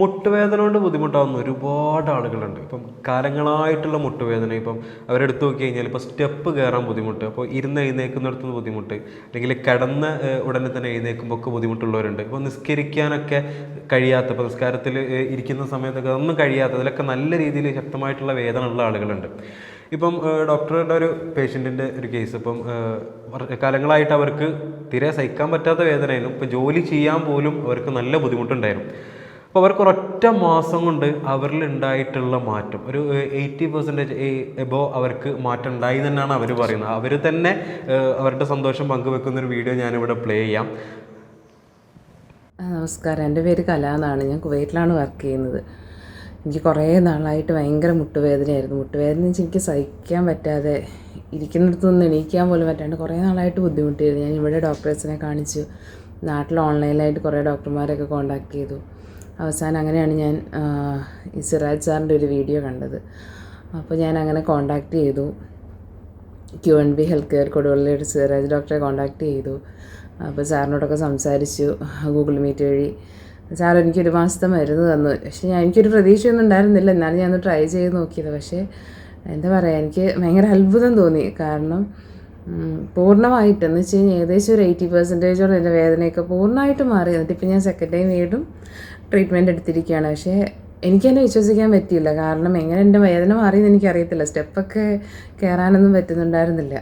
മുട്ടുവേദന കൊണ്ട് ബുദ്ധിമുട്ടാവുന്ന ഒരുപാട് ആളുകളുണ്ട്. ഇപ്പം കാലങ്ങളായിട്ടുള്ള മുട്ടുവേദന ഇപ്പം അവരെടുത്ത് നോക്കി കഴിഞ്ഞാൽ ഇപ്പോൾ സ്റ്റെപ്പ് കയറാൻ ബുദ്ധിമുട്ട് അപ്പോൾ ഇരുന്ന് എഴുന്നേക്കുന്നിടത്തുനിന്ന് ബുദ്ധിമുട്ട് അല്ലെങ്കിൽ കിടന്ന് ഉടനെ തന്നെ എഴുന്നേൽക്കുമ്പോൾ ഒക്കെ ബുദ്ധിമുട്ടുള്ളവരുണ്ട്. ഇപ്പോൾ നിസ്കരിക്കാനൊക്കെ കഴിയാത്ത ഇപ്പോൾ നിസ്കാരത്തിൽ ഇരിക്കുന്ന സമയത്തൊക്കെ ഒന്നും കഴിയാത്ത അതിലൊക്കെ നല്ല രീതിയിൽ ശക്തമായിട്ടുള്ള വേദന ഉള്ള ആളുകളുണ്ട്. ഇപ്പം ഡോക്ടറുടെ ഒരു പേഷ്യന്റിന്റെ ഒരു കേസ് ഇപ്പം കാലങ്ങളായിട്ട് അവർക്ക് തീരെ സഹിക്കാൻ പറ്റാത്ത വേദനയായിരുന്നു. ഇപ്പം ജോലി ചെയ്യാൻ പോലും അവർക്ക് നല്ല ബുദ്ധിമുട്ടുണ്ടായിരുന്നു. അപ്പോൾ അവർക്ക് ഒരൊറ്റ മാസം കൊണ്ട് അവരിൽ ഉണ്ടായിട്ടുള്ള മാറ്റം. ഒരു എയ്റ്റി പെർസെന്റേജ് എബോ അവർക്ക് മാറ്റം ഉണ്ടായി തന്നെയാണ് അവർ പറയുന്നത്. അവർ തന്നെ അവരുടെ സന്തോഷം പങ്കുവെക്കുന്ന ഒരു വീഡിയോ ഞാനിവിടെ പ്ലേ ചെയ്യാം. നമസ്കാരം. എന്റെ പേര് കല എന്നാണ്. ഞാൻ കുവൈറ്റിലാണ് വർക്ക് ചെയ്യുന്നത്. എനിക്ക് കുറേ നാളായിട്ട് ഭയങ്കര മുട്ടുവേദനയായിരുന്നു. മുട്ടുവേദന വെച്ചാൽ എനിക്ക് സഹിക്കാൻ പറ്റാതെ ഇരിക്കുന്നിടത്തു നിന്ന് എണീക്കാൻ പോലും പറ്റാണ്ട് കുറേ നാളായിട്ട് ബുദ്ധിമുട്ടിയിരുന്നു. ഞാൻ ഇവിടെ ഡോക്ടേഴ്സിനെ കാണിച്ചു. നാട്ടിൽ ഓൺലൈനായിട്ട് കുറേ ഡോക്ടർമാരെയൊക്കെ കോൺടാക്ട് ചെയ്തു. അവസാനം അങ്ങനെയാണ് ഞാൻ ഈ സിറാജ് സാറിന്റെ ഒരു വീഡിയോ കണ്ടത്. അപ്പോൾ ഞാൻ അങ്ങനെ കോണ്ടാക്ട് ചെയ്തു. Q N B health care കൊടുവള്ളിയുടെ Siraj ഡോക്ടറെ കോണ്ടാക്ട് ചെയ്തു. അപ്പോൾ സാറിനോടൊക്കെ സംസാരിച്ചു ഗൂഗിൾ മീറ്റ് വഴി. സാർ എനിക്കൊരു മാസത്തെ മരുന്ന് തന്നു. പക്ഷേ ഞാൻ എനിക്കൊരു പ്രതീക്ഷയൊന്നും ഉണ്ടായിരുന്നില്ല. എന്നാലും ഞാൻ ട്രൈ ചെയ്ത് നോക്കിയത്. പക്ഷേ എന്താ പറയുക എനിക്ക് ഭയങ്കര അത്ഭുതം തോന്നി. കാരണം പൂർണമായിട്ട് എന്ന് വെച്ച് കഴിഞ്ഞാൽ ഏകദേശം ഒരു എയ്റ്റി പെർസെന്റേജോളം എന്റെ വേദനയൊക്കെ പൂർണമായിട്ട് മാറി. എന്നിട്ട് ഇപ്പം ഞാൻ സെക്കൻഡ് ടൈം വീണ്ടും ട്രീറ്റ്മെന്റ് എടുത്തിരിക്കുകയാണ്. പക്ഷേ എനിക്ക് വിശ്വസിക്കാൻ പറ്റിയില്ല. കാരണം എങ്ങനെ എന്റെ വേദന മാറിയെന്ന് എനിക്കറിയത്തില്ല. സ്റ്റെപ്പൊക്കെ കയറാനൊന്നും പറ്റുന്നുണ്ടായിരുന്നില്ല.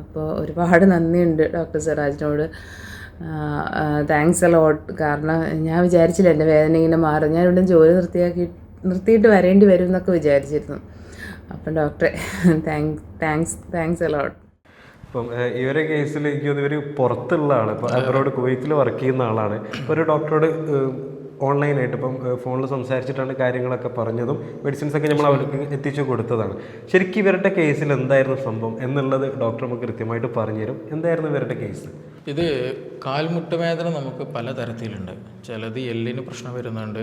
അപ്പോൾ ഒരുപാട് നന്ദിയുണ്ട് ഡോക്ടർ സിറാജിനോട് താങ്ക്സ് അലോട്ട് കാരണം ഞാൻ വിചാരിച്ചില്ല എന്റെ വേദന ഇങ്ങനെ മാറും. ഞാൻ ഇവിടെ ജോലി നിർത്തിയാക്കി നിർത്തിയിട്ട് വരേണ്ടി വരും എന്നൊക്കെ വിചാരിച്ചിരുന്നു. അപ്പം ഡോക്ടറെ താങ്ക് താങ്ക്സ് താങ്ക്സ് അലോട്ട് ഇപ്പം ഇവരെ കേസിൽ എനിക്ക് ഇവർ പുറത്തുള്ള ആളാണ് ഇപ്പം അവരോട് കുവൈത്തിൽ വർക്ക് ചെയ്യുന്ന ആളാണ്. ഇപ്പോൾ ഒരു ഡോക്ടറോട് ഓൺലൈനായിട്ട് ഇപ്പം ഫോണിൽ സംസാരിച്ചിട്ടാണ് കാര്യങ്ങളൊക്കെ പറഞ്ഞതും മെഡിസിൻസ് ഒക്കെ നമ്മൾ അവർക്ക് എത്തിച്ചു കൊടുത്തതാണ്. ശരിക്കും ഇവരുടെ കേസിൽ എന്തായിരുന്നു സംഭവം എന്നുള്ളത് ഡോക്ടർ നമുക്ക് കൃത്യമായിട്ട് പറഞ്ഞുതരും എന്തായിരുന്നു ഇവരുടെ കേസ് ഇത് കാൽമുട്ട് വേദന നമുക്ക് പല തരത്തിലുണ്ട് ചിലത് എല്ലിന് പ്രശ്നം വരുന്നുണ്ട്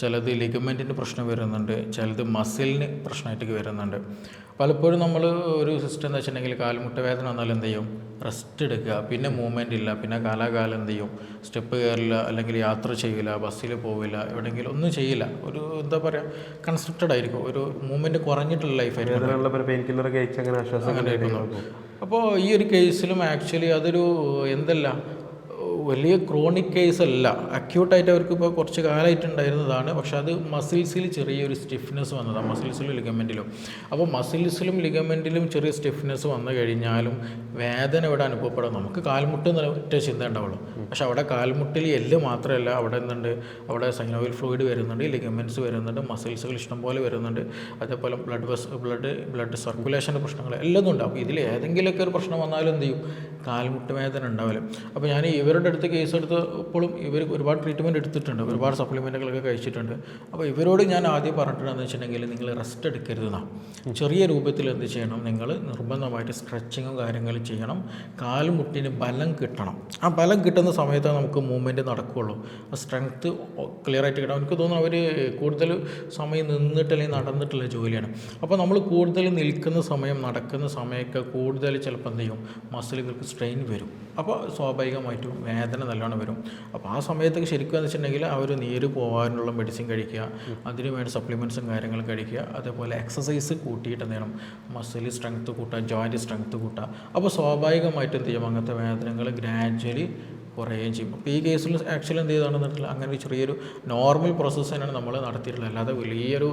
ചിലത് ലിഗമെന്റിന് പ്രശ്നം വരുന്നുണ്ട് ചിലത് മസിലിന് പ്രശ്നമായിട്ട് വരുന്നുണ്ട്. പലപ്പോഴും നമ്മൾ ഒരു സിസ്റ്റം എന്ന് വെച്ചിട്ടുണ്ടെങ്കിൽ കാൽമുട്ട വേദന വന്നാൽ എന്ത് ചെയ്യും? റെസ്റ്റ് എടുക്കുക. പിന്നെ മൂവ്മെന്റ് ഇല്ല. പിന്നെ കാലാകാലം എന്ത് ചെയ്യും? സ്റ്റെപ്പ് കയറില്ല. അല്ലെങ്കിൽ യാത്ര ചെയ്യില്ല. ബസ്സിൽ പോവില്ല. എവിടെയെങ്കിലും ഒന്നും ചെയ്യില്ല. ഒരു എന്താ പറയുക കൺസ്ട്രക്റ്റഡ് ആയിരിക്കും. ഒരു മൂവ്മെന്റ് കുറഞ്ഞിട്ടുള്ള ലൈഫായിരിക്കും അങ്ങനെ. അപ്പോൾ ഈ ഒരു കേസിലും ആക്ച്വലി അതൊരു എന്തല്ല വലിയ ക്രോണിക് കേസ് അല്ല. അക്യൂട്ടായിട്ട് അവർക്ക് ഇപ്പോൾ കുറച്ച് കാലമായിട്ട് ഉണ്ടായിരുന്നതാണ് പക്ഷെ അത് മസിൽസിൽ ചെറിയൊരു സ്റ്റിഫ്നെസ് വന്നതാണ് മസിൽസിലും ലിഗമെന്റിലും അപ്പോൾ മസിൽസിലും ലിഗമെന്റിലും ചെറിയ സ്റ്റിഫ്നെസ് വന്നു കഴിഞ്ഞാലും വേദന ഇവിടെ അനുഭവപ്പെടാം. നമുക്ക് കാൽമുട്ട് ഒറ്റ ചിന്ത ഉണ്ടാവുള്ളൂ. പക്ഷെ അവിടെ കാൽമുട്ടിൽ എല്ല് മാത്രമല്ല അവിടെ എന്തുണ്ട്? അവിടെ സൈനോവിൽ ഫ്ലൂയിഡ് വരുന്നുണ്ട് ലിഗമെന്റ്സ് വരുന്നുണ്ട് മസിൽസുകൾ ഇഷ്ടംപോലെ വരുന്നുണ്ട്. അതേപോലെ ബ്ലഡ് വെസ് ബ്ലഡ് ബ്ലഡ് സർക്കുലേഷന്റെ പ്രശ്നങ്ങൾ എല്ലാം ഉണ്ട്. അപ്പോൾ ഇതിൽ ഏതെങ്കിലുമൊക്കെ ഒരു പ്രശ്നം വന്നാലും എന്ത് ചെയ്യും? കാൽമുട്ട് വേദന ഉണ്ടാവില്ല. അപ്പോൾ ഞാൻ ഇവരുടെ അടുത്ത് കേസ് എടുത്തപ്പോഴും ഇവർ ഒരുപാട് ട്രീറ്റ്മെന്റ് എടുത്തിട്ടുണ്ട്. ഒരുപാട് സപ്ലിമെന്റുകളൊക്കെ കഴിച്ചിട്ടുണ്ട്. അപ്പോൾ ഇവരോട് ഞാൻ ആദ്യം പറഞ്ഞിട്ടുണ്ടെന്ന് വെച്ചിട്ടുണ്ടെങ്കിൽ നിങ്ങൾ റെസ്റ്റ് എടുക്കരുതെന്നാണ് ചെറിയ രൂപത്തിൽ എന്ത് ചെയ്യണം? നിങ്ങൾ നിർബന്ധമായിട്ട് സ്ട്രെച്ചിങ്ങും കാര്യങ്ങളും ചെയ്യണം. കാൽമുട്ടിന് ബലം കിട്ടണം. ആ ബലം കിട്ടുന്ന സമയത്ത് നമുക്ക് മൂവ്മെന്റ് നടക്കുകയുള്ളൂ ആ സ്ട്രെങ്ത്ത് ക്ലിയർ ആയിട്ട് കിട്ടണം. എനിക്ക് തോന്നുന്നു അവർ കൂടുതൽ സമയം നിന്നിട്ടല്ലേ നടന്നിട്ടുള്ള ജോലിയാണ്. അപ്പോൾ നമ്മൾ കൂടുതൽ നിൽക്കുന്ന സമയം നടക്കുന്ന സമയമൊക്കെ കൂടുതൽ ചിലപ്പോൾ എന്ത് ചെയ്യും? മസിലുകൾക്ക് സ്ട്രെയിൻ വരും. അപ്പോൾ സ്വാഭാവികമായിട്ടും വേദന നല്ലോണം വരും. അപ്പോൾ ആ സമയത്തൊക്കെ ശരിക്കും എന്ന് വെച്ചിട്ടുണ്ടെങ്കിൽ അവർ നീര് പോകാനുള്ള മെഡിസിൻ കഴിക്കുക അതിന് വേണ്ട സപ്ലിമെന്റ്സും കാര്യങ്ങളും കഴിക്കുക അതേപോലെ എക്സസൈസ് കൂട്ടിയിട്ട് എന്ത് മസിൽ സ്ട്രെങ്ത്ത് കൂട്ടുക ജോയിന്റ് സ്ട്രെങ്ത്ത് കൂട്ടുക. അപ്പോൾ സ്വാഭാവികമായിട്ടും എന്ത് ചെയ്യും? അങ്ങനത്തെ വേദനകൾ ഗ്രാജ്വലി കുറയുകയും ചെയ്യും. അപ്പോൾ ഈ കേസിൽ ആക്ച്വലി എന്ത് ചെയ്താണെന്നുണ്ടെങ്കിൽ അങ്ങനെ ഒരു ചെറിയൊരു നോർമൽ പ്രോസസ്സ് തന്നെയാണ് നമ്മൾ നടത്തിയിട്ടുള്ളത്. അല്ലാതെ വലിയൊരു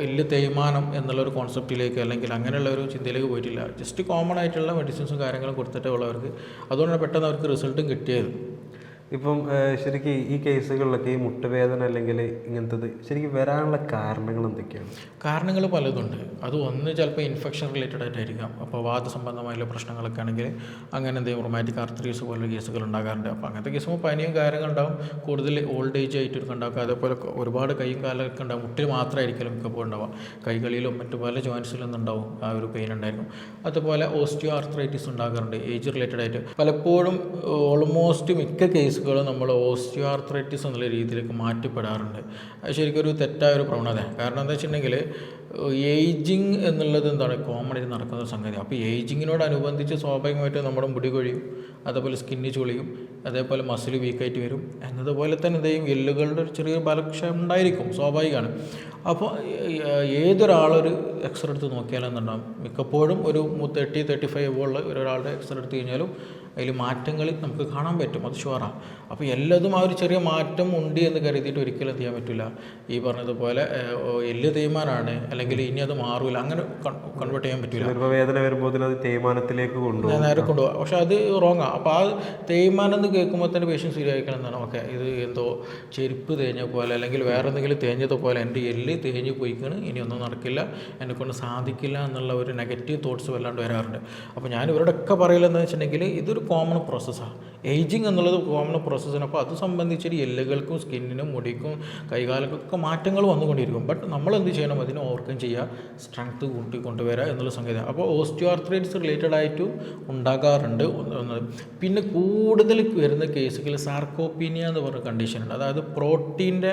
വലിയ തേയ്മാനം എന്നുള്ളൊരു കോൺസെപ്റ്റിലേക്ക് അല്ലെങ്കിൽ അങ്ങനെയുള്ള ഒരു ചിന്തയിലേക്ക് പോയിട്ടില്ല. ജസ്റ്റ് കോമൺ ആയിട്ടുള്ള മെഡിസിൻസും കാര്യങ്ങളും കൊടുത്തിട്ടേ ഉള്ളവർക്ക് അതുകൊണ്ടാണ് പെട്ടെന്ന് അവർക്ക് റിസൾട്ടും കിട്ടിയത്. ഇപ്പം ശരിക്കും ഈ കേസുകളിലൊക്കെ ഈ മുട്ടുവേദന അല്ലെങ്കിൽ ഇങ്ങനത്തത് ശരിക്കും വരാനുള്ള കാരണങ്ങൾ എന്തൊക്കെയാണ്? കാരണങ്ങൾ പലതുണ്ട്. അത് ഒന്ന് ചിലപ്പോൾ ഇൻഫെക്ഷൻ റിലേറ്റഡ് ആയിട്ടായിരിക്കാം. അപ്പോൾ വാദസംബന്ധമായുള്ള പ്രശ്നങ്ങളൊക്കെ ആണെങ്കിൽ അങ്ങനെ എന്തെങ്കിലും റൊമാറ്റിക് ആർത്തറീസ് പോലുള്ള കേസുകൾ ഉണ്ടാകാറുണ്ട്. അപ്പോൾ അങ്ങനത്തെ കേസുമ്പോൾ പനിയും കാര്യങ്ങളുണ്ടാവും കൂടുതൽ ഓൾഡ് ഏജ് ആയിട്ട് ഉണ്ടാക്കുക അതേപോലെ ഒരുപാട് കൈയും കാലമൊക്കെ ഉണ്ടാവും. മുട്ടിൽ മാത്രമായിരിക്കും മിക്കപ്പോൾ ഉണ്ടാവുക. കൈകളിലും മറ്റു പല ജോയിൻസിലും ഉണ്ടാവും ആ ഒരു പെയിൻ ഉണ്ടായിരിക്കും. അതുപോലെ ഓസ്റ്റിയോ ആർത്രൈറ്റിസ് ഉണ്ടാകാറുണ്ട്. ഏജ് റിലേറ്റഡ് ആയിട്ട്. പലപ്പോഴും ഓൾമോസ്റ്റ് മിക്ക കേസുകളും നമ്മൾ ഓസ്റ്റിയോ ആർത്രൈറ്റിസ് എന്നുള്ള രീതിയിലേക്ക് മാറ്റപ്പെടാറുണ്ട്. അത് ശരിക്കും ഒരു തെറ്റായ ഒരു പ്രവണത. കാരണം എന്താ വെച്ചിട്ടുണ്ടെങ്കിൽ ഏജിങ് എന്നുള്ളത് എന്താണ്? കോമൺ ആയിട്ട് നടക്കുന്ന സംഗതി അപ്പോൾ ഏജിങ്ങിനോടനുബന്ധിച്ച് സ്വാഭാവികമായിട്ട് നമ്മുടെ മുടി കൊഴിയും അതേപോലെ സ്കിന്നി ചുളിയും അതേപോലെ മസിൽ വീക്കായിട്ട് വരും. എന്നതുപോലെ തന്നെ ഇതേയും എല്ലുകളുടെ ഒരു ചെറിയ ബലക്ഷയം ഉണ്ടായിരിക്കും സ്വാഭാവികമാണ്. അപ്പോൾ ഏതൊരാളൊരു എക്സ്റേ എടുത്ത് നോക്കിയാലെന്നുണ്ടാവും. മിക്കപ്പോഴും ഒരു തേർട്ടി തേർട്ടി ഫൈവ് ഉള്ള ഒരാളുടെ എക്സ്റേ എടുത്ത് കഴിഞ്ഞാലും അതിൽ മാറ്റങ്ങൾ നമുക്ക് കാണാൻ പറ്റും അത് ഷുവറാണ് അപ്പോൾ എല്ലാതും ആ ഒരു ചെറിയ മാറ്റം ഉണ്ട് എന്ന് കരുതിയിട്ട് ഒരിക്കലും ചെയ്യാൻ പറ്റില്ല. ഈ പറഞ്ഞതുപോലെ എല്ല് തേയ്മാനാണ് അല്ലെങ്കിൽ ഇനി അത് മാറൂല അങ്ങനെ കൺവേർട്ട് ചെയ്യാൻ പറ്റില്ല ഗർഭവേദന വേദന വരുമ്പോൾ അത് തേയ്മാനത്തിലേക്ക് കൊണ്ടുപോകും. നേരെ കൊണ്ടുപോകാം. പക്ഷെ അത് റോങ്ങാണ് അപ്പോൾ ആ തേയ്മാനം എന്ന് കേൾക്കുമ്പോൾ തന്നെ പേഷ്യൻസ് ശരിയാക്കണം എന്നാണ്. ഓക്കെ ഇത് എന്തോ ചെരുപ്പ് തേഞ്ഞ പോലെ അല്ലെങ്കിൽ വേറെ എന്തെങ്കിലും തേഞ്ഞത് പോലെ എന്റെ എല്ല് തേഞ്ഞ് പോയിക്കാണ് ഇനി ഒന്നും നടക്കില്ല എന്നെ കൊണ്ട് സാധിക്കില്ല എന്നുള്ള ഒരു നെഗറ്റീവ് തോട്ട്സ് വല്ലാണ്ട് വരാറുണ്ട്. അപ്പോൾ ഞാൻ ഇവരോടൊക്കെ പറയലെന്ന് വെച്ചിട്ടുണ്ടെങ്കിൽ ഇതൊരു കോമൺ പ്രോസസ്സാണ് ഏജിങ് എന്നുള്ളത് കോമൺ പ്രോസസ്സാണ് അപ്പോൾ അത് സംബന്ധിച്ചൊരു എല്ലുകൾക്കും സ്കിന്നിനും മുടിക്കും കൈകാലുകൾക്കൊക്കെ മാറ്റങ്ങൾ വന്നുകൊണ്ടിരിക്കും. ബട്ട് നമ്മൾ എന്ത് ചെയ്യണം? അതിനെ ഓവർകം ചെയ്യുക സ്ട്രെങ്ത് കൂട്ടി കൊണ്ടുവരിക എന്നുള്ള സംഗതി അപ്പോൾ ഓസ്റ്റിയോ ഓസ്റ്റിയോആർത്രൈറ്റിസ് റിലേറ്റഡ് ആയിട്ട് ഉണ്ടാകാറുണ്ട്. പിന്നെ കൂടുതൽ വരുന്ന കേസുകൾ സാർക്കോപ്പീനിയ എന്ന് പറഞ്ഞ കണ്ടീഷൻ ഉണ്ട്. അതായത് പ്രോട്ടീന്റെ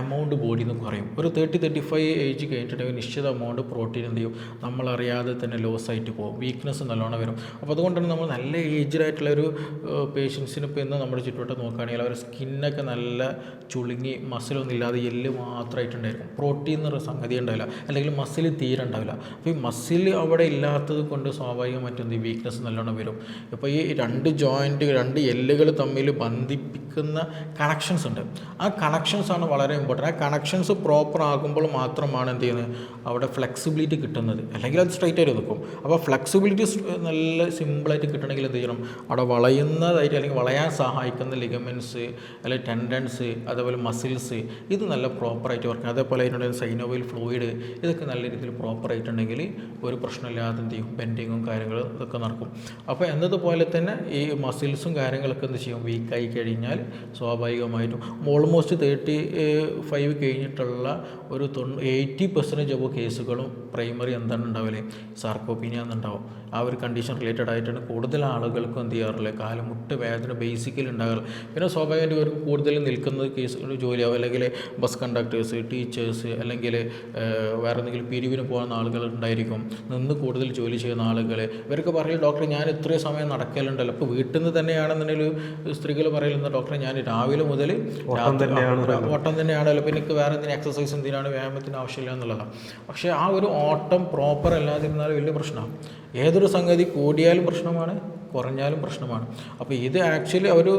എമൗണ്ട് ബോഡിയിൽ നിന്ന് കുറയും. ഒരു തേർട്ടി തേർട്ടി ഫൈവ് ഏജ് കഴിഞ്ഞിട്ടുണ്ടെങ്കിൽ നിശ്ചിത എമൗണ്ട് പ്രോട്ടീൻ എന്ത് ചെയ്യും? നമ്മളറിയാതെ തന്നെ ലോസ് ആയിട്ട് പോകും. വീക്ക്നെസ് നല്ലോണം വരും. അപ്പോൾ അതുകൊണ്ടാണ് നമ്മൾ നല്ല ഏജ്ഡ് ആയിട്ടുള്ള ഒരു പേഷ്യൻസിന് ഇപ്പോൾ ഇന്ന് നമ്മുടെ ചുറ്റുവട്ടം നോക്കുകയാണെങ്കിൽ അവരുടെ സ്കിന്നൊക്കെ നല്ല ചുളുങ്ങി മസിലൊന്നും ഇല്ലാതെ എല്ല് മാത്രമായിട്ടുണ്ടായിരിക്കും പ്രോട്ടീൻ എന്നൊരു സംഗതി ഉണ്ടാവില്ല. അല്ലെങ്കിൽ മസിൽ തീരെ ഉണ്ടാവില്ല. അപ്പോൾ ഈ മസിൽ അവിടെ ഇല്ലാത്തത് കൊണ്ട് സ്വാഭാവികമായിട്ടും വീക്ക്നെസ് നല്ലോണം വരും. ഇപ്പോൾ ഈ രണ്ട് ജോയിന്റ് രണ്ട് എല്ലുകൾ തമ്മിൽ ബന്ധിപ്പിക്കുന്ന കണക്ഷൻസ് ഉണ്ട്. ആ കണക്ഷൻസ് ആണ് വളരെ ഇമ്പോർട്ടന്റ് ആ കണക്ഷൻസ് പ്രോപ്പർ ആകുമ്പോൾ മാത്രമാണ് എന്ത് ചെയ്യുന്നത്? അവിടെ ഫ്ലെക്സിബിലിറ്റി കിട്ടുന്നത്. അല്ലെങ്കിൽ അത് സ്ട്രൈറ്റ് ആയിട്ട് നിൽക്കും. അപ്പോൾ ഫ്ലെക്സിബിലിറ്റി നല്ല സിമ്പിളായിട്ട് കിട്ടണമെങ്കിൽ എന്ത് ചെയ്യണം? അവിടെ വളയുന്നതായിട്ട് അല്ലെങ്കിൽ വളയാൻ സഹായിക്കുന്ന ലിഗമെന്റ്സ് അല്ലെങ്കിൽ ടെൻഡൻസ് അതേപോലെ മസിൽസ് ഇത് നല്ല പ്രോപ്പറായിട്ട് വർക്ക് അതേപോലെ അതിനുള്ള സൈനോവയിൽ ഫ്ലൂയിഡ് ഇതൊക്കെ നല്ല രീതിയിൽ പ്രോപ്പറായിട്ടുണ്ടെങ്കിൽ ഒരു പ്രശ്നമില്ലാതെ എന്ത് ചെയ്യും? ബെൻഡിങ്ങും കാര്യങ്ങളും ഇതൊക്കെ നടക്കും. അപ്പോൾ എന്നതുപോലെ തന്നെ ഈ മസിൽസും കാര്യങ്ങളൊക്കെ ചെയ്യും? വീക്കായി കഴിഞ്ഞാൽ സ്വാഭാവികമായിട്ടും ഓൾമോസ്റ്റ് തേർട്ടി ഫൈവ് കഴിഞ്ഞിട്ടുള്ള ഒരു തൊണ്ണൂ എയ്റ്റി പെർസെന്റേജ് ഓഫ് കേസുകളും പ്രൈമറി എന്താണ് ഉണ്ടാവില്ലേ സാർക്കോപ്പീനിയ എന്നുണ്ടാവും. ആ ഒരു കണ്ടീഷൻ റിലേറ്റഡ് ആയിട്ടാണ് കൂടുതൽ ആളുകൾക്കും എന്ത് ചെയ്യാറില്ല കാലുമുട്ട് വേദന ബേസിക്കലി ഉണ്ടാകാറ്. പിന്നെ സ്വാഭാവികമായിട്ട് ഇവർക്ക് കൂടുതൽ നിൽക്കുന്ന കേസ് ജോലിയാവും. അല്ലെങ്കിൽ ബസ് കണ്ടക്ടേഴ്സ് ടീച്ചേഴ്സ് അല്ലെങ്കിൽ വേറെ എന്തെങ്കിലും പിരിവിന് പോകുന്ന ആളുകൾ ഉണ്ടായിരിക്കും. നിന്ന് കൂടുതൽ ജോലി ചെയ്യുന്ന ആളുകൾ. ഇവർക്ക് പറയും ഡോക്ടർ ഞാൻ ഇത്രയും സമയം നടക്കലുണ്ടല്ലോ. അപ്പോൾ വീട്ടിൽ നിന്ന് തന്നെയാണെന്നുണ്ടെങ്കിൽ സ്ത്രീകൾ പറയുന്നത് ഡോക്ടറെ ഞാൻ രാവിലെ മുതൽ ഓട്ടം തന്നെയാണ് ഓട്ടം തന്നെയാണല്ലോ പിന്നെ എനിക്ക് വേറെ എന്തിനും എക്സസൈസ് എന്തിനാണ് വ്യായാമത്തിന് ആവശ്യമില്ല എന്നുള്ളതാണ്. പക്ഷേ ആ ഒരു ഓട്ടം പ്രോപ്പർ അല്ലാതിരുന്നാൽ വലിയ പ്രശ്നമാണ്. ഏതൊരു സംഗതി കൂടിയാലും പ്രശ്നമാണ്. കുറഞ്ഞാലും പ്രശ്നമാണ്. അപ്പോൾ ഇത് ആക്ച്വലി ഒരു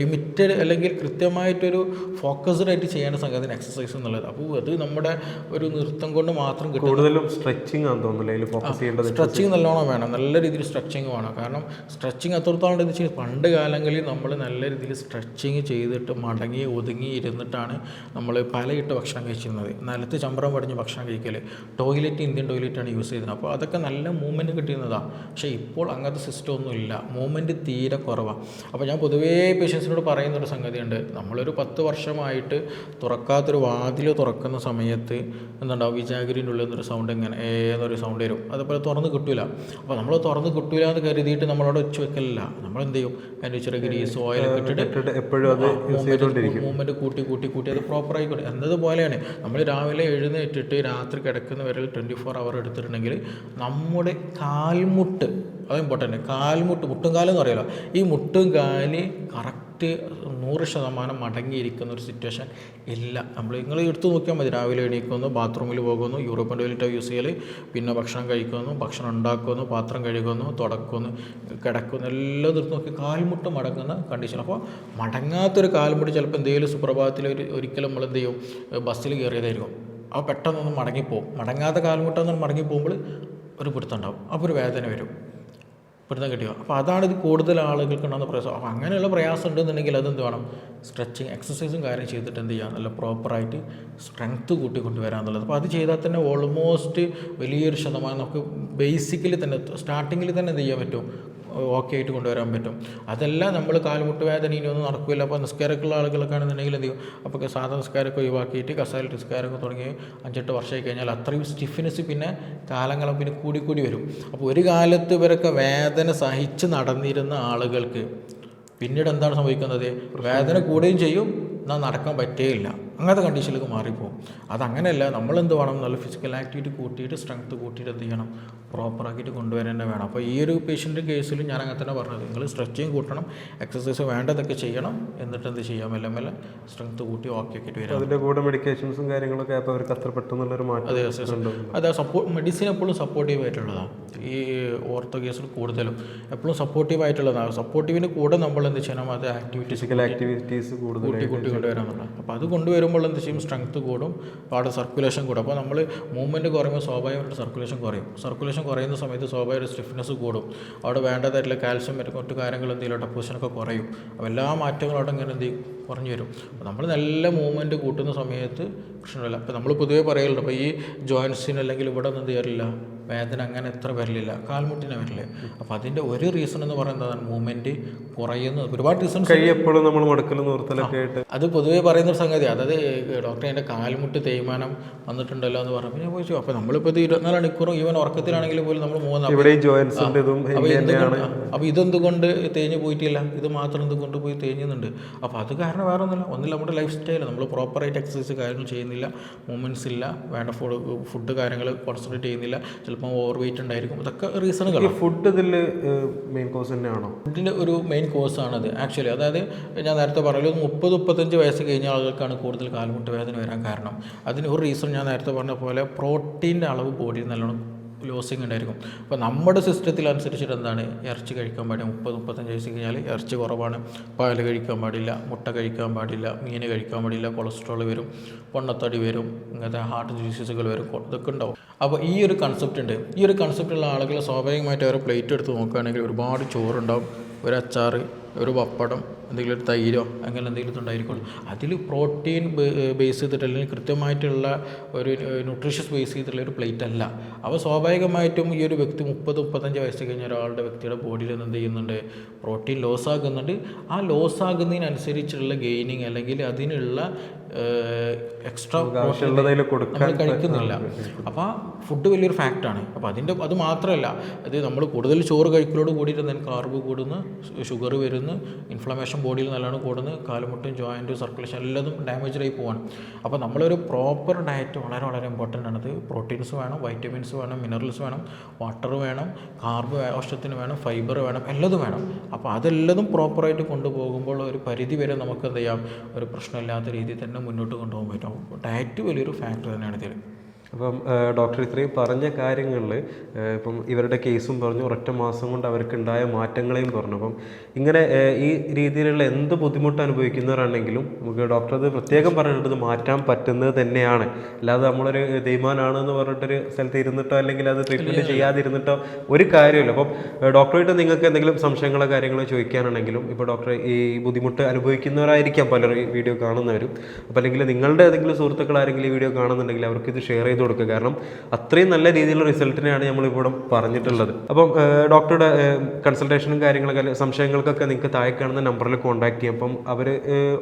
ലിമിറ്റഡ് അല്ലെങ്കിൽ കൃത്യമായിട്ടൊരു ഫോക്കസ്ഡ് ആയിട്ട് ചെയ്യേണ്ട സംഗതി എക്സസൈസ് എന്നുള്ളത്. അപ്പോൾ അത് നമ്മുടെ ഒരു നൃത്തം കൊണ്ട് മാത്രം കിട്ടും കൂടുതലും സ്ട്രെച്ചിങ് ആണെന്ന് തോന്നുന്നില്ല അതിൽ ഫോക്കസ് ചെയ്യേണ്ടത് സ്ട്രെച്ചിങ് നല്ലോണം വേണം. നല്ല രീതിയിൽ സ്ട്രെച്ചിങ് വേണം. കാരണം സ്ട്രെച്ചിങ് എത്രത്തോളം എന്ന് വെച്ചാൽ പണ്ട് കാലങ്ങളിൽ നമ്മൾ നല്ല രീതിയിൽ സ്ട്രെച്ചിങ് ചെയ്തിട്ട് മടങ്ങി ഒതുങ്ങി ഇരുന്നിട്ടാണ് നമ്മൾ പലയിട്ട് ഭക്ഷണം കഴിച്ചിരുന്നത്. നിലത്ത് ചമ്പ്രം പടിഞ്ഞ് ഭക്ഷണം കഴിക്കൽ ടോയ്ലറ്റ് ഇന്ത്യൻ ടോയ്ലറ്റാണ് യൂസ് ചെയ്തത് അപ്പോൾ അതൊക്കെ നല്ല മൂവ്മെന്റ് കിട്ടിയിരുന്നതാണ് പക്ഷേ ഇപ്പോൾ അങ്ങനത്തെ സിസ്റ്റം ഒന്നും ഇല്ല മൂവ്മെന്റ് തീരെ കുറവാണ് അപ്പോൾ ഞാൻ പൊതുവേ പേഷ്യൻസിനോട് പറയുന്നൊരു സംഗതിയുണ്ട്. നമ്മളൊരു പത്ത് വർഷമായിട്ട് തുറക്കാത്തൊരു വാതിൽ തുറക്കുന്ന സമയത്ത് എന്തുണ്ടാവും? വിജാഗിരിന്റെ ഉള്ളിൽ നിന്നൊരു സൗണ്ട് ഇങ്ങനെ ഏതൊരു സൗണ്ട് വരും. അതുപോലെ തുറന്ന് കിട്ടില്ല അപ്പോൾ നമ്മൾ തുറന്ന് കിട്ടില്ല എന്ന് കരുതിയിട്ട് നമ്മളവിടെ വെച്ച് വെക്കലില്ല. നമ്മൾ എന്ത് ചെയ്യും അതിന്റെ ചെറിയ ഗ്രീസ് ഓയിൽ ഇട്ടിട്ട് എപ്പോഴും അത് മൂവ്മെന്റ് കൂട്ടി കൂട്ടി കൂട്ടി അത് പ്രോപ്പർ കൂടി എന്നതുപോലെയാണ് നമ്മൾ രാവിലെ എഴുന്നേറ്റിട്ട് രാത്രി കിടക്കുന്ന വരെ ട്വന്റി ഫോർ അവർ എടുത്തിട്ടുണ്ടെങ്കിൽ നമ്മുടെ കാൽമുട്ട് അത് ഇമ്പോർട്ടന്റ്. കാൽമുട്ട് മുട്ടും കാലം എന്ന് പറയുമല്ലോ ഈ മുട്ടും കാൽ കറക്റ്റ് നൂറ് ശതമാനം മടങ്ങിയിരിക്കുന്ന ഒരു സിറ്റുവേഷൻ ഇല്ല. നമ്മൾ നിങ്ങൾ എടുത്തു നോക്കിയാൽ മതി. രാവിലെ എണീക്കുന്നു ബാത്റൂമിൽ പോകുന്നു യൂറോപ്യൻ ടോയ്ലറ്റ് യൂസ് ചെയ്യൽ പിന്നെ ഭക്ഷണം കഴിക്കുന്നു ഭക്ഷണം ഉണ്ടാക്കുന്നു പാത്രം കഴുകുന്നു തുടക്കുന്നു കിടക്കുന്നു എല്ലാം എടുത്ത് നോക്കി കാൽമുട്ട് മടങ്ങുന്ന കണ്ടീഷൻ അപ്പോൾ മടങ്ങാത്തൊരു കാൽമുട്ട് ചിലപ്പോൾ എന്തെങ്കിലും സുപ്രഭാതത്തിൽ ഒരു ഒരിക്കലും നമ്മൾ എന്ത് ചെയ്യും? ബസ്സിൽ കയറിയതായിരിക്കും അപ്പോൾ പെട്ടെന്നൊന്ന് മടങ്ങിപ്പോവും. മടങ്ങാത്ത കാൽമുട്ടൊന്നും മടങ്ങിപ്പോകുമ്പോൾ ഒരു പിടുത്തം ഉണ്ടാവും. അപ്പോൾ ഒരു വേദന വരും. പിടുത്തം കിട്ടിയോ? അപ്പോൾ അതാണ് ഇത് കൂടുതൽ ആളുകൾക്ക് ഉണ്ടാകുന്ന പ്രയാസം. അപ്പോൾ അങ്ങനെയുള്ള പ്രയാസം ഉണ്ടെന്നുണ്ടെങ്കിൽ അതെന്ത് വേണം? സ്ട്രെച്ചിങ് എക്സസൈസും കാര്യം ചെയ്തിട്ട് എന്ത് ചെയ്യുക നല്ല പ്രോപ്പറായിട്ട് സ്ട്രെങ്ത്ത് കൂട്ടിക്കൊണ്ടുവരാൻ എന്നുള്ളത് അപ്പോൾ അത് ചെയ്താൽ തന്നെ ഓൾമോസ്റ്റ് വലിയൊരു ശതമാനം നമുക്ക് ബേസിക്കലി തന്നെ സ്റ്റാർട്ടിങ്ങിൽ തന്നെ എന്ത് ചെയ്യാൻ പറ്റും? ഓക്കെ ആയിട്ട് കൊണ്ടുവരാൻ പറ്റും. അതല്ല നമ്മൾ കാൽമുട്ട് വേദന ഇനിയൊന്നും നടക്കില്ല അപ്പോൾ നിസ്കാരമൊക്കെയുള്ള ആളുകളൊക്കെ ആണെന്നുണ്ടെങ്കിൽ എന്ത് ചെയ്യും? അപ്പോൾ സാധാ നിസ്കാരമൊക്കെ ഒഴിവാക്കിയിട്ട് കസാല നിസ്കാരമൊക്കെ തുടങ്ങി അഞ്ചെട്ട് വർഷമായി കഴിഞ്ഞാൽ അത്രയും സ്റ്റിഫ്നെസ് പിന്നെ കാലങ്ങളും പിന്നെ കൂടിക്കൂടി കൂടി വരും. അപ്പോൾ ഒരു കാലത്ത് ഇവരൊക്കെ വേദന സഹിച്ച് നടന്നിരുന്ന ആളുകൾക്ക് പിന്നീട് എന്താണ് സംഭവിക്കുന്നത്? വേദന കൂടുകയും ചെയ്യും. എന്നാൽ നടക്കാൻ പറ്റുകയില്ല അങ്ങനത്തെ കണ്ടീഷനിലേക്ക് മാറിപ്പോകും അതങ്ങനെയല്ല നമ്മൾ എന്ത് വേണം? നല്ല ഫിസിക്കൽ ആക്ടിവിറ്റി കൂട്ടിയിട്ട് സ്ട്രെങ്ത് കൂട്ടിയിട്ട് എന്ത് ചെയ്യണം? പ്രോപ്പറാക്കിയിട്ട് കൊണ്ടുവരാൻ തന്നെ വേണം. അപ്പോൾ ഈ ഒരു പേഷ്യന്റെ കേസിൽ ഞാൻ അങ്ങനെ തന്നെ പറഞ്ഞത്. നിങ്ങൾ സ്ട്രെച്ചിങ് കൂട്ടണം. എക്സസൈസ് വേണ്ടതൊക്കെ ചെയ്യണം. എന്നിട്ട് എന്ത് ചെയ്യാം? മെല്ലെ മെല്ലെ സ്ട്രെങ്ത് കൂട്ടി ഓക്കെ ആക്കിയിട്ട് വരാം. അതിന്റെ കൂടെ മെഡിക്കേഷൻസും കാര്യങ്ങളൊക്കെ അപ്പോൾ അവർക്ക് അത്ര പെട്ടെന്നുള്ളൊരു മാറ്റം അതെ അതെ. സപ്പോർട്ട് മെഡിസിൻ എപ്പോഴും സപ്പോർട്ടീവ് ആയിട്ടുള്ളതാണ്. ഈ ഓർത്തോ കേസിൽ കൂടുതലും എപ്പോഴും സപ്പോർട്ടീവ് ആയിട്ടുള്ളതാണ്. സപ്പോർട്ടീവിന് കൂടെ നമ്മൾ എന്ത് ചെയ്യണം? അത് ആക്ടിവിറ്റീസ് ഫിസിക്കൽ ആക്ടിവിറ്റീസ് കൂടുതൽ കൂട്ടി കൊണ്ടുവരാമെന്നുള്ളത് അപ്പോൾ അത് കൊണ്ടുവരുമ്പോൾ എന്ത് ചെയ്യും? സ്ട്രെങ്ത്ത് കൂടും പാടെ സർക്കുലേഷൻ കൂടും. അപ്പോൾ നമ്മൾ മൂവ്മെന്റ് കുറയുമ്പോൾ സ്വാഭാവികമായിട്ട് സർക്കുലേഷൻ കുറയും. സർക്കുലേഷൻ കുറയുന്ന സമയത്ത് സ്വാഭാവിക സ്റ്റിഫ്നെസ് കൂടും. അവിടെ വേണ്ടതായിട്ടുള്ള കാൽഷ്യം മറ്റു മറ്റു കാര്യങ്ങൾ എന്തെങ്കിലും ഡെപ്പോസിഷനൊക്കെ കുറയും. അപ്പോൾ എല്ലാ മാറ്റങ്ങളും അവിടെ ഇങ്ങനെ എന്ത് ചെയ്യും? കുറഞ്ഞു വരും. അപ്പോൾ നമ്മൾ നല്ല മൂവ്മെന്റ് കൂട്ടുന്ന സമയത്ത് പ്രശ്നമില്ല. അപ്പോൾ നമ്മൾ പൊതുവേ പറയലുണ്ട്. അപ്പോൾ ഈ ജോയിൻസിന് അല്ലെങ്കിൽ ഇവിടെ ഒന്നും ചെയ്യാറില്ല? വേദന അങ്ങനെ എത്ര വരലില്ല കാൽമുട്ടിനെ വരില്ല. അപ്പോൾ അതിന്റെ ഒരു റീസൺ എന്ന് പറയുന്നത് മൂവ്മെന്റ് കുറയുന്നു ഒരുപാട് റീസൺ കൈ എപ്പോഴും നമ്മൾ നിർത്തലൊക്കെ ആയിട്ട്. അത് പൊതുവേ പറയുന്ന ഒരു സംഗതി. അതായത് ഡോക്ടറെ എന്റെ കാൽമുട്ട് തേയ്മാനം വന്നിട്ടുണ്ടല്ലോ എന്ന് പറഞ്ഞു. ഞാൻ ചോദിച്ചു അപ്പോൾ നമ്മളിപ്പോൾ ഇത് ഇരുപത്തിനാല് മണിക്കൂറും ഈവൻ ഉറക്കത്തിലാണെങ്കിൽ പോലും നമ്മൾ മൂന്ന് അപ്പോൾ ഇതെന്തുകൊണ്ട് തേഞ്ഞ് പോയിട്ടില്ല? ഇത് മാത്രം എന്തുകൊണ്ട് പോയി തേഞ്ഞുന്നുണ്ട്? അപ്പോൾ അത് കാരണം വേറെ ഒന്നുമില്ല ഒന്നില്ല നമ്മുടെ ലൈഫ് സ്റ്റൈൽ നമ്മൾ പ്രോപ്പറായിട്ട് എക്സസൈസ് കാര്യങ്ങൾ ചെയ്യുന്നില്ല മൂവ്മെന്റ്സ് ഇല്ല വേണ്ട ഫുഡ് ഫുഡ് കാര്യങ്ങൾ കോൺസെൻട്രേറ്റ് ചെയ്യുന്നില്ല. ചിലപ്പോൾ ഓവർ വെയിറ്റ് ഉണ്ടായിരിക്കും അതൊക്കെ റീസണുകൾ ഫുഡ് ഇതിൽ മെയിൻ കോസ് തന്നെയാണോ? ഫുഡിന്റെ ഒരു മെയിൻ കോഴ്സാണത് ആക്ച്വലി അതായത് ഞാൻ നേരത്തെ പറഞ്ഞല്ലോ മുപ്പത് മുപ്പത്തഞ്ച് വയസ്സ് കഴിഞ്ഞ ആളുകൾക്കാണ് കൂടുതൽ കാൽമുട്ട് വേദന വരാൻ കാരണം. അതിന് ഒരു റീസൺ ഞാൻ നേരത്തെ പറഞ്ഞ പോലെ പ്രോട്ടീന്റെ അളവ് ബോഡിയിൽ നല്ലോണം ലോസിങ് ഉണ്ടായിരിക്കും. അപ്പോൾ നമ്മുടെ സിസ്റ്റത്തിൽ അനുസരിച്ചിട്ട് എന്താണ്? ഇറച്ചി കഴിക്കാൻ പാടില്ല. മുപ്പത് മുപ്പത്തഞ്ച് വയസ്സ് കഴിഞ്ഞാൽ ഇറച്ചി കുറവാണ്. പാൽ കഴിക്കാൻ പാടില്ല മുട്ട കഴിക്കാൻ പാടില്ല മീൻ കഴിക്കാൻ പാടില്ല കൊളസ്ട്രോൾ വരും പൊണ്ണത്തടി വരും ഇങ്ങനത്തെ ഹാർട്ട് ഡിസീസുകൾ വരും ഇതൊക്കെ ഉണ്ടാവും. അപ്പോൾ ഈ ഒരു കൺസെപ്റ്റ് ഉണ്ട്. ഈ ഒരു കൺസെപ്റ്റുള്ള ആളുകൾ സ്വാഭാവികമായിട്ട് അവരെ പ്ലേറ്റ് എടുത്ത് നോക്കുകയാണെങ്കിൽ ഒരുപാട് ചോറുണ്ടാവും. ഒരു അച്ചാറ് ഒരു പപ്പടം എന്തെങ്കിലും ഒരു തൈരോ അങ്ങനെ എന്തെങ്കിലും ഉണ്ടായിരിക്കുള്ളൂ അതിൽ പ്രോട്ടീൻ ബേസ് ചെയ്തിട്ട് അല്ലെങ്കിൽ കൃത്യമായിട്ടുള്ള ഒരു ന്യൂട്രീഷ്യസ് ബേസ് ചെയ്തിട്ടുള്ള ഒരു പ്ലേറ്റ് അല്ല. അപ്പോൾ സ്വാഭാവികമായിട്ടും ഈ ഒരു വ്യക്തി മുപ്പത് മുപ്പത്തഞ്ച് വയസ്സ് കഴിഞ്ഞ ഒരാളുടെ വ്യക്തിയുടെ ബോഡിയിൽ നിന്ന് എന്ത് ചെയ്യുന്നുണ്ട്? പ്രോട്ടീൻ ലോസ് ആകുന്നുണ്ട്. ആ ലോസ് ആകുന്നതിനനുസരിച്ചുള്ള ഗെയിനിങ് അല്ലെങ്കിൽ അതിനുള്ള എക്സ്ട്രാ നമ്മൾ കഴിക്കുന്നില്ല. അപ്പോൾ ഫുഡ് വലിയൊരു ഫാക്റ്റാണ് അപ്പോൾ അതിന്റെ അത് മാത്രമല്ല അത് നമ്മൾ കൂടുതൽ ചോറ് കഴിക്കലോട് കൂടിയിട്ട് തന്നെ കാർബ് കൂടുന്നു ഷുഗർ വരുന്നു ഇൻഫ്ലമേഷൻ ബോഡിയിൽ നല്ലോണം കൂടുന്നു കാലുമുട്ടും ജോയിന്റ് സർക്കുലേഷൻ എല്ലാതും ഡാമേജ് ആയി പോവാണ്. അപ്പോൾ നമ്മളൊരു പ്രോപ്പർ ഡയറ്റ് വളരെ വളരെ ഇമ്പോർട്ടന്റ് ആണ്. അത് പ്രോട്ടീൻസ് വേണം വൈറ്റമിൻസ് വേണം മിനറൽസ് വേണം വാട്ടർ വേണം കാർബ് ആവശ്യത്തിന് വേണം ഫൈബർ വേണം എല്ലതും വേണം. അപ്പോൾ അതെല്ലതും പ്രോപ്പറായിട്ട് കൊണ്ടുപോകുമ്പോൾ ഒരു പരിധി വരെ നമുക്ക് എന്ത് ചെയ്യാം? ഒരു പ്രശ്നമില്ലാത്ത രീതിയിൽ തന്നെ മുന്നോട്ട് കൊണ്ടുപോകാൻ പറ്റും. ഡയറ്റ് വലിയൊരു ഫാക്ടർ തന്നെയാണ് ഇതിൽ അപ്പം ഡോക്ടർ ഇത്രയും പറഞ്ഞ കാര്യങ്ങളിൽ ഇപ്പം ഇവരുടെ കേസും പറഞ്ഞു ഒരൊറ്റ മാസം കൊണ്ട് അവർക്കുണ്ടായ മാറ്റങ്ങളെയും പറഞ്ഞു. അപ്പം ഇങ്ങനെ ഈ രീതിയിലുള്ള എന്ത് ബുദ്ധിമുട്ട് അനുഭവിക്കുന്നവരാണെങ്കിലും നമുക്ക് ഡോക്ടർ അത് പ്രത്യേകം പറഞ്ഞിട്ട് മാറ്റാൻ പറ്റുന്നത് തന്നെയാണ്. അല്ലാതെ നമ്മളൊരു ദൈമാനാണ് എന്ന് പറഞ്ഞിട്ടൊരു സ്ഥലത്ത് ഇരുന്നിട്ടോ അല്ലെങ്കിൽ അത് ട്രീറ്റ്മെന്റ് ചെയ്യാതിരുന്നിട്ടോ ഒരു കാര്യമില്ല അപ്പം ഡോക്ടറായിട്ട് നിങ്ങൾക്ക് എന്തെങ്കിലും സംശയങ്ങളോ കാര്യങ്ങളോ ചോദിക്കാനാണെങ്കിലും ഇപ്പോൾ ഡോക്ടർ ഈ ബുദ്ധിമുട്ട് അനുഭവിക്കുന്നവരായിരിക്കാം പലരും ഈ വീഡിയോ കാണുന്നവരും. അപ്പോൾ അല്ലെങ്കിൽ നിങ്ങളുടെ ഏതെങ്കിലും സുഹൃത്തുക്കൾ ആരെങ്കിലും ഈ വീഡിയോ കാണുന്നുണ്ടെങ്കിൽ അവർക്ക് ഇത് ഷെയർ ചെയ്ത് കൊടുക്കുക. കാരണം അത്രയും നല്ല രീതിയിലുള്ള റിസൾട്ടിനെയാണ് നമ്മളിവിടെ പറഞ്ഞിട്ടുള്ളത്. അപ്പം ഡോക്ടറുടെ കൺസൾട്ടേഷനും കാര്യങ്ങളൊക്കെ സംശയങ്ങൾക്കൊക്കെ നിങ്ങൾക്ക് താഴെ കാണുന്ന നമ്പറിൽ കോൺടാക്ട് ചെയ്യും. അപ്പം അവർ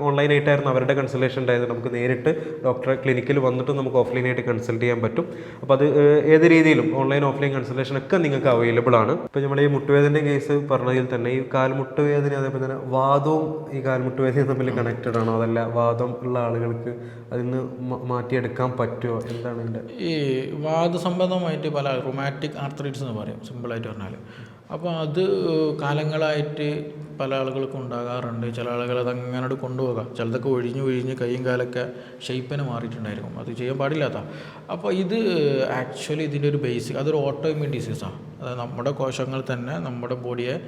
ഓൺലൈനായിട്ടായിരുന്നു അവരുടെ കൺസൾട്ടേഷൻ ഉണ്ടായത്. നമുക്ക് നേരിട്ട് ഡോക്ടറെ ക്ലിനിക്കിൽ വന്നിട്ട് നമുക്ക് ഓഫ്ലൈനായിട്ട് കൺസൾട്ട് ചെയ്യാൻ പറ്റും. അപ്പോൾ അത് ഏത് രീതിയിലും ഓൺലൈൻ ഓഫ്ലൈൻ കൺസൾട്ടേഷൻ ഒക്കെ നിങ്ങൾക്ക് അവൈലബിൾ ആണ്. ഇപ്പോൾ നമ്മൾ ഈ മുട്ടുവേദന കേസ് പറഞ്ഞതിൽ തന്നെ ഈ കാൽമുട്ട് വേദന അതേപോലെ തന്നെ വാദവും ഈ കാൽമുട്ട് തമ്മിൽ കണക്റ്റഡ് ആണോ? അതല്ല വാദം ഉള്ള ആളുകൾക്ക് അതിൽ നിന്ന് മാറ്റിയെടുക്കാൻ പറ്റുമോ എന്താണ് ഇതിന്റെ ഈ വാദസംബന്ധമായിട്ട് പല റൊമാറ്റിക് ആർത്രൈറ്റ്സ് എന്ന് പറയും സിമ്പിളായിട്ട് പറഞ്ഞാൽ അപ്പോൾ അത് കാലങ്ങളായിട്ട് പല ആളുകൾക്കും ഉണ്ടാകാറുണ്ട്. ചില ആളുകൾ അത് അങ്ങനെ കൊണ്ടുപോകാം. ചിലതൊക്കെ ഒഴിഞ്ഞ് ഒഴിഞ്ഞ് കൈയും കാലൊക്കെ ഷെയ്പ്പിന് മാറിയിട്ടുണ്ടായിരിക്കും. അത് ചെയ്യാൻ പാടില്ലാത്ത. അപ്പോൾ ഇത് ആക്ച്വലി ഇതിന്റെ ഒരു ബേസിക് അതൊരു ഓട്ടോ ഇമ്മ്യൂൺ ഡിസീസാണ് അതായത് നമ്മുടെ കോശങ്ങൾ തന്നെ നമ്മുടെ ബോഡിയെ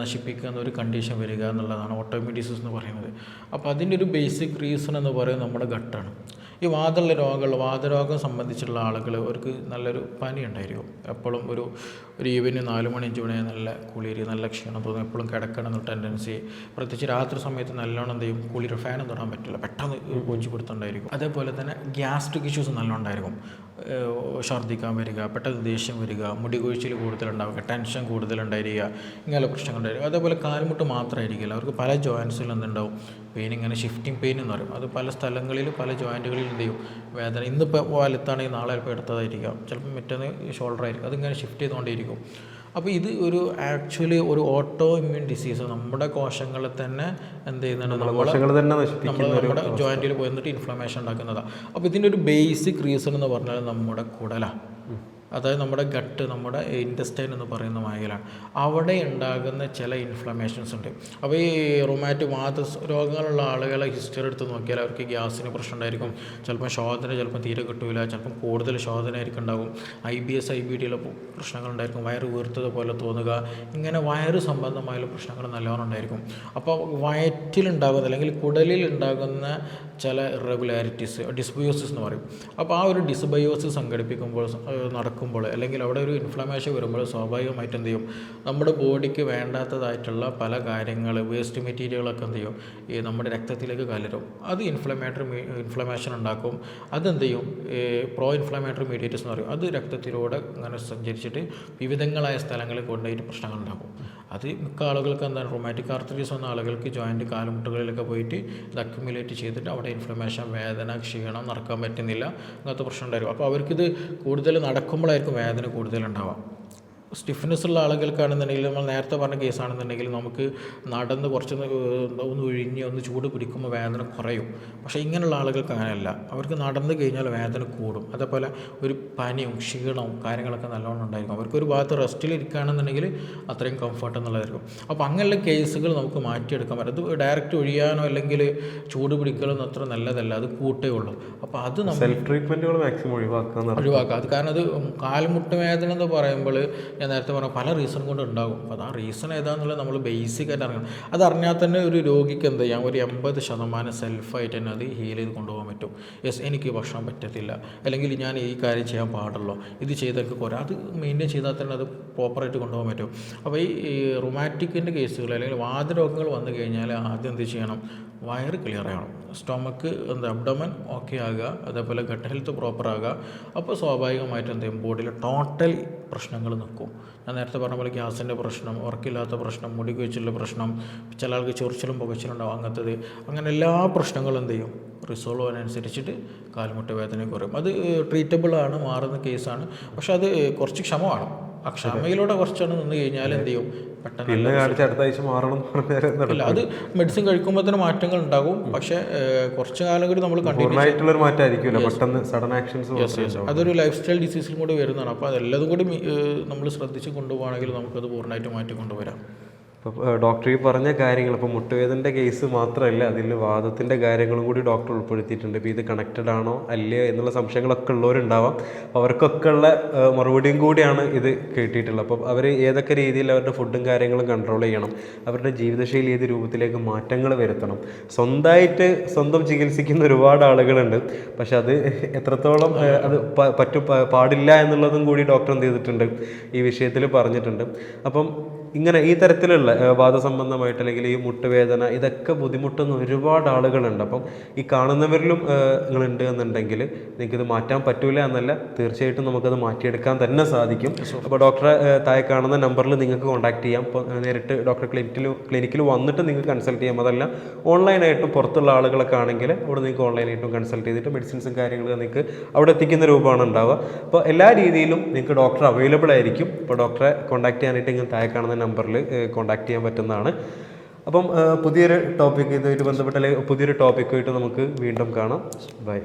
നശിപ്പിക്കുന്ന ഒരു കണ്ടീഷൻ വരിക എന്നുള്ളതാണ് ഓട്ടോമിറ്റിസിസ് എന്ന് പറയുന്നത്. അപ്പോൾ അതിന്റെ ഒരു ബേസിക് റീസൺ എന്ന് പറയുന്നത് നമ്മുടെ ഗട്ടാണ്. ഈ വാതമുള്ള രോഗങ്ങൾ വാതരോഗം സംബന്ധിച്ചുള്ള ആളുകൾ അവർക്ക് നല്ലൊരു പനി ഉണ്ടായിരിക്കും. എപ്പോഴും ഒരു ഒരു ഈവനിങ് നാല് മണി അഞ്ച് മണി നല്ല കുളിരി നല്ല ക്ഷീണം തോന്നും. എപ്പോഴും കിടക്കണം എന്നുള്ള ടെൻഡൻസി പ്രത്യേകിച്ച് രാത്രി സമയത്ത് നല്ലോണം എന്ത് ചെയ്യും? കുളിരി ഫാനും തൊടാൻ പറ്റില്ല. പെട്ടെന്ന് കൊഞ്ചിപ്പിടുത്തുണ്ടായിരിക്കും അതേപോലെ തന്നെ ഗ്യാസ്ട്രിക് ഇഷ്യൂസ് നല്ലോണം ഉണ്ടായിരിക്കും. ഛർദ്ദിക്കാൻ വരിക പെട്ടെന്ന് ദേഷ്യം വരിക മുടി കൊഴിച്ചിൽ കൂടുതലുണ്ടാവുക ടെൻഷൻ കൂടുതലുണ്ടായിരിക്കുക ഇങ്ങനെയുള്ള പ്രശ്നങ്ങൾ ഉണ്ടായിരിക്കും. അതേപോലെ കാൽമുട്ട് മാത്രമായിരിക്കില്ല. അവർക്ക് പല ജോയിൻസിലും എന്തുണ്ടാവും പെയിൻ ഇങ്ങനെ ഷിഫ്റ്റിംഗ് പെയിൻ എന്ന് പറയും. അത് പല സ്ഥലങ്ങളിൽ പല ജോയിന്റുകളിൽ എന്ത് ചെയ്യും? വേദന. ഇന്നിപ്പോൾ വലത്താണെങ്കിൽ നാളെ ചിലപ്പോൾ എടുത്തതായിരിക്കാം. ചിലപ്പോൾ മറ്റൊന്ന് ഷോൾഡർ ആയിരിക്കും. അതിങ്ങനെ ഷിഫ്റ്റ് ചെയ്തുകൊണ്ടേയിരിക്കും. അപ്പോൾ ഇത് ഒരു ആക്ച്വലി ഒരു ഓട്ടോ ഇമ്മ്യൂൺ ഡിസീസ് നമ്മുടെ കോശങ്ങളെ തന്നെ എന്ത് ചെയ്യുന്നുണ്ട്? നമ്മുടെ ജോയിന്റിൽ പോയിട്ട് ഇൻഫ്ലമേഷൻ ഉണ്ടാക്കുന്നതാണ് അപ്പോൾ ഇതിന്റെ ഒരു ബേസിക് റീസൺ എന്ന് പറഞ്ഞാൽ നമ്മുടെ കുടലാണ് അതായത് നമ്മുടെ ഗട്ട് നമ്മുടെ ഇന്റസ്റ്റൈൻ എന്ന് പറയുന്ന മേഖല അവിടെ ഉണ്ടാകുന്ന ചില ഇൻഫ്ലമേഷൻസ് ഉണ്ട്. അപ്പോൾ ഈ റൊമാറ്റ് വാത രോഗങ്ങളുള്ള ആളുകളെ ഹിസ്റ്ററി എടുത്ത് നോക്കിയാൽ അവർക്ക് ഗ്യാസിന് പ്രശ്നം ഉണ്ടായിരിക്കും. ചിലപ്പോൾ ശോധന ചിലപ്പോൾ തീരെ കിട്ടില്ല ചിലപ്പം കൂടുതൽ ശോധന ആയിരിക്കും ഉണ്ടാകും I B S I B ഡിയിലെ പ്രശ്നങ്ങളുണ്ടായിരിക്കും വയറ് വീർത്തത് പോലെ തോന്നുക ഇങ്ങനെ വയറ് സംബന്ധമായ പ്രശ്നങ്ങൾ നല്ലവണ്ണം ഉണ്ടായിരിക്കും. അപ്പോൾ വയറ്റിലുണ്ടാകുന്ന അല്ലെങ്കിൽ കുടലിൽ ഉണ്ടാകുന്ന ചില ഇറഗുലാരിറ്റീസ് ഡിസ്ബയോസിസ് എന്ന് പറയും. അപ്പോൾ ആ ഒരു ഡിസ്ബയോസിസ് സംഘടിപ്പിക്കുമ്പോൾ ഏഹ് നടക്കുമ്പോൾ അല്ലെങ്കിൽ അവിടെ ഒരു ഇൻഫ്ലമേഷൻ വരുമ്പോൾ സ്വാഭാവികമായിട്ട് എന്ത് ചെയ്യും? നമ്മുടെ ബോഡിക്ക് വേണ്ടാത്തതായിട്ടുള്ള പല കാര്യങ്ങൾ വേസ്റ്റ് മെറ്റീരിയലൊക്കെ എന്ത് ചെയ്യും? ഈ നമ്മുടെ രക്തത്തിലേക്ക് കലരും. അത് ഇൻഫ്ലമേറ്ററി ഇൻഫ്ലമേഷൻ ഉണ്ടാക്കും. അതെന്ത് ചെയ്യും? പ്രോ ഇൻഫ്ലമേറ്ററി മീഡിയേറ്റേഴ്സ് എന്ന് പറയും. അത് രക്തത്തിലൂടെ അങ്ങനെ സഞ്ചരിച്ചിട്ട് വിവിധങ്ങളായ സ്ഥലങ്ങളിൽ കൊണ്ടുപോയിട്ട് പ്രശ്നങ്ങൾ ഉണ്ടാക്കും. അത് മിക്ക ആളുകൾക്ക് എന്താണ് റൊമാറ്റിക് ആർത്തറീസ് വന്ന ആളുകൾക്ക് ജോയിന്റ് കാലുമുട്ടുകളിലൊക്കെ പോയിട്ട് ഇത് അക്യുമുലേറ്റ് ചെയ്തിട്ട് അവിടെ ഇൻഫ്ലമേഷൻ വേദന ക്ഷീണം നടക്കാൻ പറ്റുന്നില്ല. അങ്ങനത്തെ പ്രശ്നം ഉണ്ടായിരിക്കും. അപ്പോൾ അവർക്കിത് കൂടുതൽ നടക്കുമ്പോഴായിരിക്കും വേദന കൂടുതലുണ്ടാവാം സ്റ്റിഫ്നെസ് ഉള്ള ആളുകൾക്കാണെന്നുണ്ടെങ്കിൽ നമ്മൾ നേരത്തെ പറഞ്ഞ കേസാണെന്നുണ്ടെങ്കിൽ നമുക്ക് നടന്ന് കുറച്ചൊന്ന് ഏഹ് ഒന്ന് ഒഴിഞ്ഞ് ഒന്ന് ചൂട് പിടിക്കുമ്പോൾ വേദന കുറയും. പക്ഷേ ഇങ്ങനെയുള്ള ആളുകൾക്ക് അങ്ങനെയല്ല. അവർക്ക് നടന്നു കഴിഞ്ഞാൽ വേദന കൂടും. അതേപോലെ ഒരു പനിയും ക്ഷീണവും കാര്യങ്ങളൊക്കെ നല്ലോണം ഉണ്ടായിരിക്കും. അവർക്ക് ഒരു ഭാഗത്ത് റെസ്റ്റിൽ ഇരിക്കുകയാണെന്നുണ്ടെങ്കിൽ അത്രയും കംഫർട്ട് എന്നുള്ളതായിരിക്കും. അപ്പോൾ അങ്ങനെയുള്ള കേസുകൾ നമുക്ക് മാറ്റിയെടുക്കാൻ പറ്റും. അത് ഡയറക്റ്റ് ഒഴിയാനോ അല്ലെങ്കിൽ ചൂട് പിടിക്കലൊന്നും അത്ര നല്ലതല്ല. അത് കൂട്ടേ ഉള്ളൂ. അപ്പോൾ അത് നമ്മൾ സെൽഫ് ട്രീറ്റ്മെന്റുകൾ മാക്സിമം ഒഴിവാക്കുക ഒഴിവാക്കാം. ഒഴിവാക്കുക അത് കാരണം അത് കാൽമുട്ട് വേദന എന്ന് പറയുമ്പോൾ ഞാൻ നേരത്തെ പറഞ്ഞ പല റീസൺ കൊണ്ട് ഉണ്ടാകും അപ്പോൾ ആ റീസൺ ഏതാണെന്നുള്ളത് നമ്മൾ ബേസിക്കായിട്ട് അറിയണം. അത് അറിഞ്ഞാൽ തന്നെ ഒരു രോഗിക്ക് എന്ത് ചെയ്യാം? ഒരു എൺപത് ശതമാനം സെൽഫായിട്ട് തന്നെ അത് ഹീൽ ചെയ്ത് കൊണ്ടുപോകാൻ പറ്റും. യെസ് എനിക്ക് ഭക്ഷണം പറ്റത്തില്ല. അല്ലെങ്കിൽ ഞാൻ ഈ കാര്യം ചെയ്യാൻ പാടുള്ളൂ. ഇത് ചെയ്താൽ എനിക്ക് കുറേ അത് മെയിന്റെയിൻ ചെയ്താൽ തന്നെ അത് പ്രോപ്പറായിട്ട് കൊണ്ടുപോകാൻ പറ്റും. അപ്പോൾ ഈ റൊമാറ്റിക്കിന്റെ കേസുകൾ അല്ലെങ്കിൽ വാതരോഗങ്ങൾ വന്നു കഴിഞ്ഞാൽ ആദ്യം എന്ത് ചെയ്യണം? വയറ് ക്ലിയർ ആകണം സ്റ്റൊമക്ക് എന്താ അബ്ഡമൻ ഓക്കെ ആകുക. അതേപോലെ ഗട്ട് ഹെൽത്ത് പ്രോപ്പർ ആകുക. അപ്പോൾ സ്വാഭാവികമായിട്ട് എന്ത് ചെയ്യും? ബോഡിയിൽ ടോട്ടൽ പ്രശ്നങ്ങൾ നിൽക്കും. ഞാൻ നേരത്തെ പറഞ്ഞ പോലെ ഗ്യാസിന്റെ പ്രശ്നം ഉറക്കില്ലാത്ത പ്രശ്നം മുടി കുഴിച്ചിലുള്ള പ്രശ്നം ചില ആൾക്ക് ചൊറിച്ചിലും പുകച്ചിലും ഉണ്ടാവും അങ്ങനത്തത്. അങ്ങനെ എല്ലാ പ്രശ്നങ്ങളും എന്ത് ചെയ്യും? റിസോൾവ് അതിനനുസരിച്ചിട്ട് കാൽമുട്ട വേദന കുറയും. അത് ട്രീറ്റബിളാണ് മാറുന്ന കേസാണ് പക്ഷെ അത് കുറച്ച് ക്ഷമ വേണം. ആ ക്ഷമയിലൂടെ കുറച്ചാണ് നിന്ന് കഴിഞ്ഞാൽ എന്ത് ചെയ്യും? പെട്ടെന്ന് കാണിച്ച് അടുത്ത ആഴ്ച മാറണം അത് മെഡിസിൻ കഴിക്കുമ്പോൾ തന്നെ മാറ്റങ്ങൾ ഉണ്ടാകും. പക്ഷേ കുറച്ച് കാലം കൂടി നമ്മൾ കണ്ടിന്യൂ ഒരു മാറ്റമായിരിക്കുമല്ലോ പെട്ടെന്ന് സഡൻ ആക്ഷൻസ് അതൊരു ലൈഫ് സ്റ്റൈൽ ഡിസീസിലും കൂടി വരുന്നതാണ്. അപ്പോൾ അതെല്ലാം കൂടി നമ്മൾ ശ്രദ്ധിച്ച് കൊണ്ടുപോകണമെങ്കിൽ നമുക്കത് പൂർണമായിട്ട് മാറ്റി കൊണ്ടുവരാം ഡോക്ടർ ഈ പറഞ്ഞ കാര്യങ്ങൾ ഇപ്പോൾ മുട്ടുവേദന്റെ കേസ് മാത്രമല്ല അതിൽ വാദത്തിന്റെ കാര്യങ്ങളും കൂടി ഡോക്ടർ ഉൾപ്പെടുത്തിയിട്ടുണ്ട്. ഇപ്പോൾ ഇത് കണക്റ്റഡ് ആണോ അല്ലയോ എന്നുള്ള സംശയങ്ങളൊക്കെ ഉള്ളവരുണ്ടാവാം. അവർക്കൊക്കെ ഉള്ള മറുപടിയും കൂടിയാണ് ഇത് കേട്ടിട്ടുള്ളത്. അപ്പോൾ അവർ ഏതൊക്കെ രീതിയിൽ അവരുടെ ഫുഡും കാര്യങ്ങളും കൺട്രോൾ ചെയ്യണം അവരുടെ ജീവിതശൈലി ഏത് രൂപത്തിലേക്ക് മാറ്റങ്ങൾ വരുത്തണം. സ്വന്തമായിട്ട് സ്വന്തം ചികിത്സിക്കുന്ന ഒരുപാട് ആളുകളുണ്ട്. പക്ഷെ അത് എത്രത്തോളം അത് പറ്റു പാടില്ല എന്നുള്ളതും കൂടി ഡോക്ടർ എന്ത് ചെയ്തിട്ടുണ്ട് ഈ വിഷയത്തിൽ പറഞ്ഞിട്ടുണ്ട്. അപ്പം ഇങ്ങനെ ഈ തരത്തിലുള്ള വാദസംബന്ധമായിട്ട് അല്ലെങ്കിൽ ഈ മുട്ടുവേദന ഇതൊക്കെ ബുദ്ധിമുട്ടുന്ന ഒരുപാട് ആളുകളുണ്ട്. അപ്പം ഈ കാണുന്നവരിലും നിങ്ങളുണ്ട് എന്നുണ്ടെങ്കിൽ നിങ്ങൾക്കിത് മാറ്റാൻ പറ്റൂല എന്നല്ല. തീർച്ചയായിട്ടും നമുക്കത് മാറ്റിയെടുക്കാൻ തന്നെ സാധിക്കും. അപ്പോൾ ഡോക്ടറെ താഴെ കാണുന്ന നമ്പറിൽ നിങ്ങൾക്ക് കോൺടാക്ട് ചെയ്യാം. അപ്പോൾ നേരിട്ട് ഡോക്ടർ ക്ലിനിക്കിൽ ക്ലിനിക്കിൽ വന്നിട്ട് നിങ്ങൾക്ക് കൺസൾട്ട് ചെയ്യാം. അതല്ല ഓൺലൈനായിട്ടും പുറത്തുള്ള ആളുകളൊക്കെ ആണെങ്കിൽ അവിടെ നിങ്ങൾക്ക് ഓൺലൈനായിട്ടും കൺസൾട്ട് ചെയ്തിട്ട് മെഡിസിൻസും കാര്യങ്ങളും നിങ്ങൾക്ക് അവിടെ എത്തിക്കുന്ന രൂപമാണ് ഉണ്ടാവുക. അപ്പോൾ എല്ലാ രീതിയിലും നിങ്ങൾക്ക് ഡോക്ടർ അവൈലബിൾ ആയിരിക്കും. അപ്പോൾ ഡോക്ടറെ കോൺടാക്ട് ചെയ്യാനായിട്ട് നിങ്ങൾ താഴെ കാണുന്ന നമ്പറിൽ കോൺടാക്ട് ചെയ്യാൻ പറ്റുന്നതാണ്. അപ്പം പുതിയൊരു ടോപ്പിക് ഇതുമായിട്ട് ബന്ധപ്പെട്ട അല്ലെങ്കിൽ പുതിയൊരു ടോപ്പിക്കുമായിട്ട് നമുക്ക് വീണ്ടും കാണാം. ബൈ